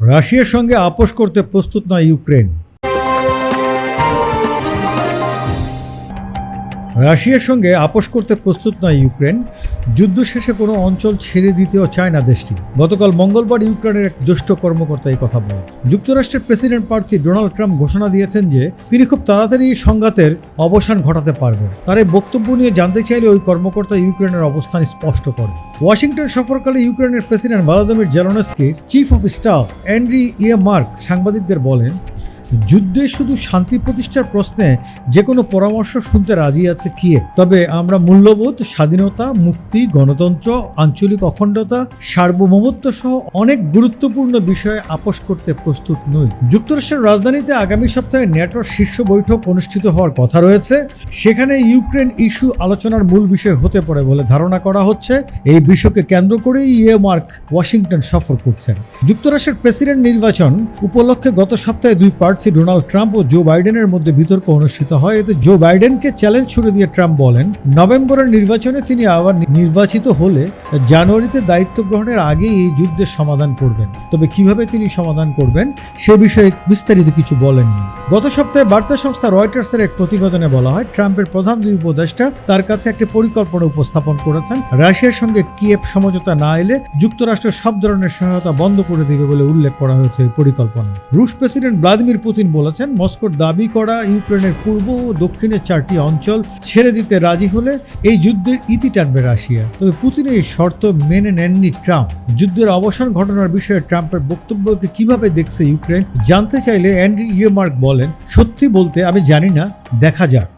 রাশিয়ার সঙ্গে আপোষ করতে প্রস্তুত নয় ইউক্রেন। রাশিয়ার সঙ্গে আপোষ করতে প্রস্তুত নয় ইউক্রেন। যুদ্ধ শেষে কোনো অঞ্চল ছেড়ে দিতেও চায় না দেশটি। গতকাল মঙ্গলবার ইউক্রেনের এক জ্যেষ্ঠ কর্মকর্তা এই কথা বলেন। যুক্তরাষ্ট্রের প্রেসিডেন্ট প্রার্থী ডোনাল্ড ট্রাম্প ঘোষণা দিয়েছেন যে, তিনি খুব তাড়াতাড়ি সংঘাতের অবসান ঘটাতে পারবেন। তার এই বক্তব্য নিয়ে জানতে চাইলে ওই কর্মকর্তা ইউক্রেনের অবস্থান স্পষ্ট করেন। ওয়াশিংটন সফরকালে ইউক্রেনের প্রেসিডেন্ট ভলাদিমির জেলনস্কির চিফ অফ স্টাফ অ্যান্ড্রি ইয়ে মার্ক সাংবাদিকদের বলেন যুদ্ধে শুধু শান্তি প্রতিষ্ঠার প্রশ্নে যে কোনো পরামর্শ শুনতে রাজি আছে কিয়ে তবে আমরা মূল্যবোধ, স্বাধীনতা, মুক্তি, গণতন্ত্র, আঞ্চলিক অখণ্ডতা, সার্বভৌমত্ব সহ অনেক গুরুত্বপূর্ণ বিষয়ে আপোষ করতে প্রস্তুত নই। যুক্তরাষ্ট্রের রাজধানীতে আগামী সপ্তাহে ন্যাটোর শীর্ষ বৈঠক অনুষ্ঠিত হওয়ার কথা রয়েছে। সেখানে ইউক্রেন ইস্যু আলোচনার মূল বিষয় হতে পারে বলে ধারণা করা হচ্ছে। এই বিষয়কে কেন্দ্র করেই ইয়ে মার্ক ওয়াশিংটন সফর করছেন। যুক্তরাষ্ট্রের প্রেসিডেন্ট নির্বাচন উপলক্ষে গত সপ্তাহে দুই প্রার্থী ডোনাল্ড ট্রাম্প ও জো বাইডেনের মধ্যে বিতর্ক অনুষ্ঠিত হয়। এতে জো বাইডেনকে চ্যালেঞ্জ ছুড়ে দিয়ে ট্রাম্প বলেন, নভেম্বরের নির্বাচনে তিনি আবার নির্বাচিত হলে জানুয়ারিতে দায়িত্ব গ্রহণের আগেই এই যুদ্ধের সমাধান করবেন। তবে কীভাবে তিনি সমাধান করবেন সে বিষয়ে বিস্তারিত কিছু বলেননি। গত সপ্তাহে বার্তা সংস্থা রয়টার্সের এক প্রতিবেদনে বলা হয়, ট্রাম্পের প্রধান দুই উপদেষ্টা তার কাছে একটি পরিকল্পনা উপস্থাপন করেছেন। রাশিয়ার সঙ্গে কিয়েভ সমঝোতা না এলে যুক্তরাষ্ট্র সব ধরনের সহায়তা বন্ধ করে দেবে বলে উল্লেখ করা হয়েছে এই পরিকল্পনায়। রুশ প্রেসিডেন্ট ভ্লাদিমির পুতিন বলেছেন, মস্কোর দাবি করা ইউক্রেনের পূর্ব ও দক্ষিণের চারটি অঞ্চল ছেড়ে দিতে রাজি হলে এই যুদ্ধের ইতি টানবে রাশিয়া। তবে পুতিনের এই শর্ত মেনে নেননি ট্রাম্প। যুদ্ধের অবসান ঘটনার বিষয়ে ট্রাম্পের বক্তব্যকে কীভাবে দেখছে ইউক্রেন, জানতে চাইলে অ্যান্ড্রি ইয়েমার্ক বলেন, সত্যি বলতে আমি জানি না, দেখা যাক।